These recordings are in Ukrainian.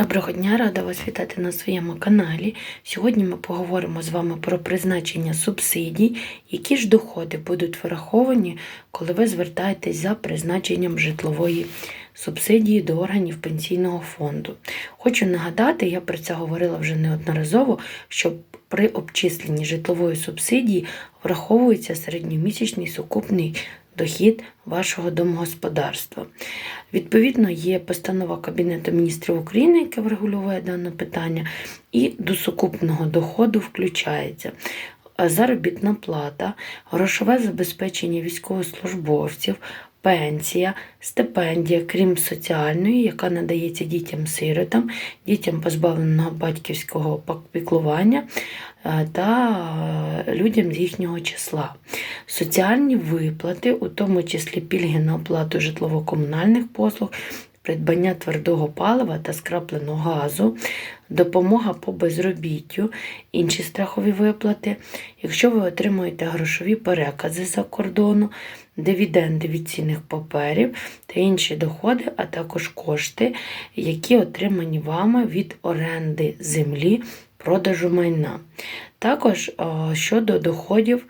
Доброго дня, рада вас вітати на своєму каналі. Сьогодні ми поговоримо з вами про призначення субсидій, які ж доходи будуть враховані, коли ви звертаєтесь за призначенням житлової субсидії до органів пенсійного фонду. Хочу нагадати, я про це говорила вже неодноразово, що при обчисленні житлової субсидії враховується середньомісячний сукупний дохід вашого домогосподарства. Відповідно, є постанова Кабінету міністрів України, яка врегульовує дане питання, і до сукупного доходу включається. Заробітна плата, грошове забезпечення військовослужбовців, пенсія, стипендія, крім соціальної, яка надається дітям-сиротам, дітям позбавленого батьківського піклування е, та е, людям з їхнього числа. Соціальні виплати, у тому числі пільги на оплату житлово-комунальних послуг, придбання твердого палива та скрапленого газу, допомога по безробіттю, інші страхові виплати. Якщо ви отримуєте грошові перекази за кордону, дивіденди від цінних паперів та інші доходи, а також кошти, які отримані вами від оренди землі, продажу майна. Також щодо доходів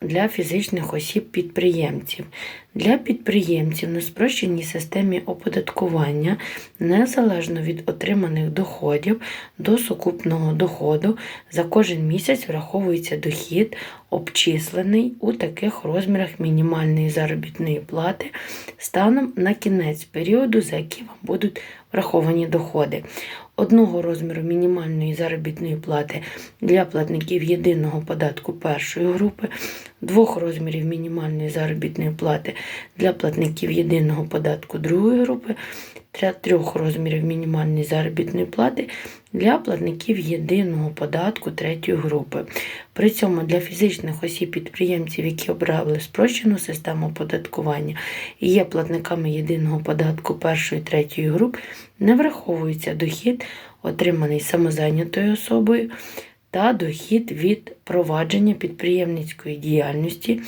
для фізичних осіб-підприємців. Для підприємців на спрощеній системі оподаткування, незалежно від отриманих доходів до сукупного доходу, за кожен місяць враховується дохід, обчислений у таких розмірах мінімальної заробітної плати станом на кінець періоду, за який вам будуть враховані доходи. Одного розміру мінімальної заробітної плати для платників єдиного податку першої групи, двох розмірів мінімальної заробітної плати для платників єдиного податку другої групи, трьох розмірів мінімальної заробітної плати для платників єдиного податку третьої групи. При цьому для фізичних осіб-підприємців, які обрали спрощену систему оподаткування і є платниками єдиного податку першої третьої груп, не враховується дохід, отриманий самозайнятою особою. Та дохід від провадження підприємницької діяльності,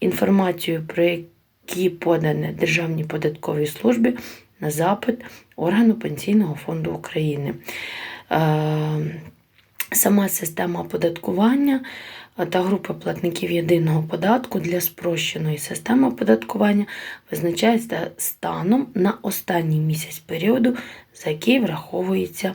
інформацію, про які подані Державній податковій службі на запит органу Пенсійного фонду України. Е, сама система оподаткування та група платників єдиного податку для спрощеної системи оподаткування визначається станом на останній місяць періоду, за який враховуються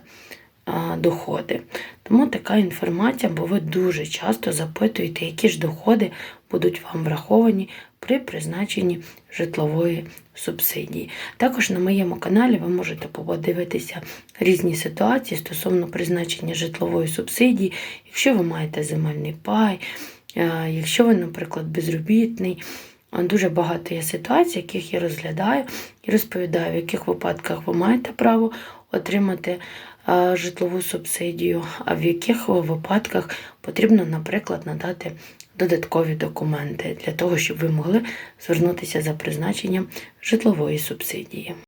доходи. Тому така інформація, бо ви дуже часто запитуєте, які ж доходи будуть вам враховані при призначенні житлової субсидії. Також на моєму каналі ви можете подивитися різні ситуації стосовно призначення житлової субсидії, якщо ви маєте земельний пай, е, якщо ви, наприклад, безробітний. Дуже багато є ситуацій, яких я розглядаю і розповідаю, в яких випадках ви маєте право отримати житлову субсидію, а в яких випадках потрібно, наприклад, надати додаткові документи для того, щоб ви могли звернутися за призначенням житлової субсидії.